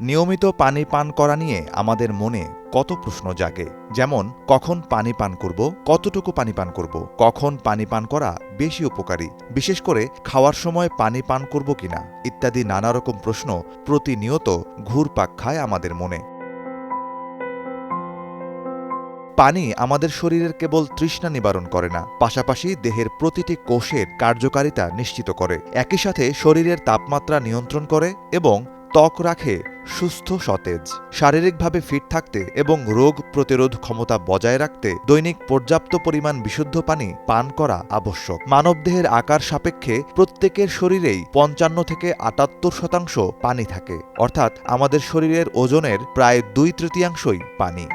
নিয়মিত পানি পান করা নিয়ে আমাদের মনে কত প্রশ্ন জাগে। যেমন, কখন পানি পান করব, কতটুকু পানি পান করব, কখন পানি পান করা বেশি উপকারী, বিশেষ করে খাওয়ার সময় পানি পান করব কিনা, ইত্যাদি নানা রকম প্রশ্ন প্রতিনিয়ত ঘুরপাক খায় আমাদের মনে। পানি আমাদের শরীরের কেবল তৃষ্ণা নিবারণ করে না, পাশাপাশি দেহের প্রতিটি কোষের কার্যকারিতা নিশ্চিত করে। একই সাথে শরীরের তাপমাত্রা নিয়ন্ত্রণ করে এবং ত্বক রাখে সুস্থ, সতেজ, শারীরিকভাবে ফিট থাকতে এবং রোগ প্রতিরোধ ক্ষমতা বজায় রাখতে দৈনিক পর্যাপ্ত পরিমাণ বিশুদ্ধ পানি পান করা আবশ্যক। মানবদেহের আকার সাপেক্ষে প্রত্যেকের শরীরেই পঞ্চান্ন থেকে আটাত্তর শতাংশ পানি থাকে। অর্থাৎ আমাদের শরীরের ওজনের প্রায় দুই তৃতীয়াংশই পানি।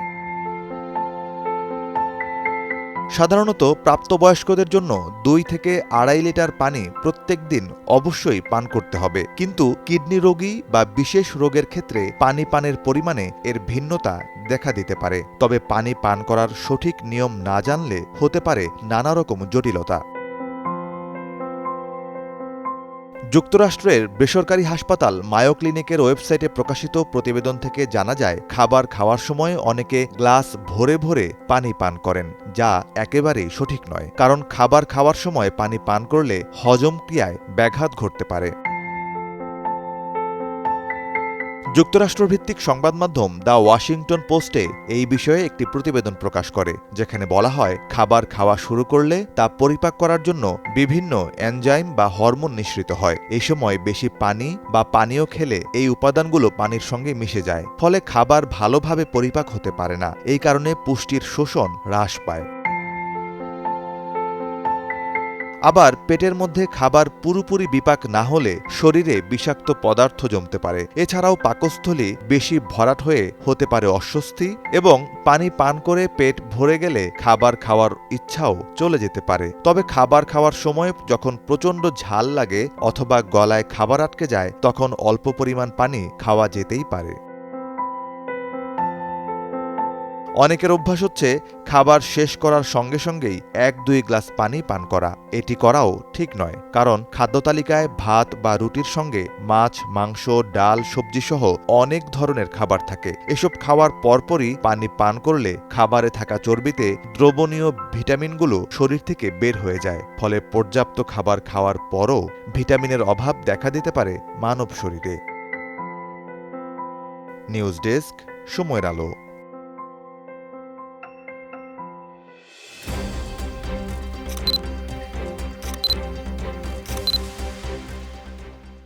সাধারণত প্রাপ্তবয়স্কদের জন্য দুই থেকে আড়াই লিটার পানি প্রত্যেক দিন অবশ্যই পান করতে হবে। কিন্তু কিডনি রোগী বা বিশেষ রোগের ক্ষেত্রে পানি পানের পরিমাণে এর ভিন্নতা দেখা দিতে পারে। তবে পানি পান করার সঠিক নিয়ম না জানলে হতে পারে নানা রকম জটিলতা। যুক্তরাষ্ট্রের বেসরকারি হাসপাতাল মায়ো ক্লিনিকের ওয়েবসাইটে প্রকাশিত প্রতিবেদন থেকে জানা যায়, খাবার খাওয়ার সময় অনেকে গ্লাস ভরে ভরে পানি পান করেন, যা একেবারেই সঠিক নয়, কারণ খাবার খাওয়ার সময় পানি পান করলে হজম ক্রিয়ায় ব্যাঘাত ঘটতে পারে। যুক্তরাষ্ট্রভিত্তিক সংবাদ মাধ্যম দ্য ওয়াশিংটন পোস্টে এই বিষয়ে একটি প্রতিবেদন প্রকাশ করে, যেখানে বলা হয়, খাবার খাওয়া শুরু করলে তা পরিপাক করার জন্য বিভিন্ন এনজাইম বা হরমোন নিঃসৃত হয়। এই সময় বেশি পানি বা পানীয় খেলে এই উপাদানগুলো পানির সঙ্গে মিশে যায়, ফলে খাবার ভালোভাবে পরিপাক হতে পারে না। এই কারণে পুষ্টির শোষণ হ্রাস পায়। আবার পেটের মধ্যে খাবার পুরোপুরি বিপাক না হলে শরীরে বিষাক্ত পদার্থ জমতে পারে। এছাড়াও পাকস্থলী বেশি ভরাট হয়ে হতে পারে অস্বস্তি এবং পানি পান করে পেট ভরে গেলে খাবার খাওয়ার ইচ্ছাও চলে যেতে পারে। তবে খাবার খাওয়ার সময় যখন প্রচণ্ড ঝাল লাগে অথবা গলায় খাবার আটকে যায়, তখন অল্প পরিমাণ পানি খাওয়া যেতেই পারে। অনেকের অভ্যাস হচ্ছে খাবার শেষ করার সঙ্গে সঙ্গেই এক দুই গ্লাস পানি পান করা। এটি করাও ঠিক নয়, কারণ খাদ্য তালিকায় ভাত বা রুটির সঙ্গে মাছ, মাংস, ডাল সবজি সহ অনেক ধরনের খাবার থাকে। এসব খাওয়ার পরপরই পানি পান করলে খাবারে থাকা চর্বিতে দ্রবণীয় ভিটামিনগুলো শরীর থেকে বের হয়ে যায়। ফলে পর্যাপ্ত খাবার খাওয়ার পরও ভিটামিনের অভাব দেখা দিতে পারে মানব শরীরে। নিউজ ডেস্ক, সময়ের আলো।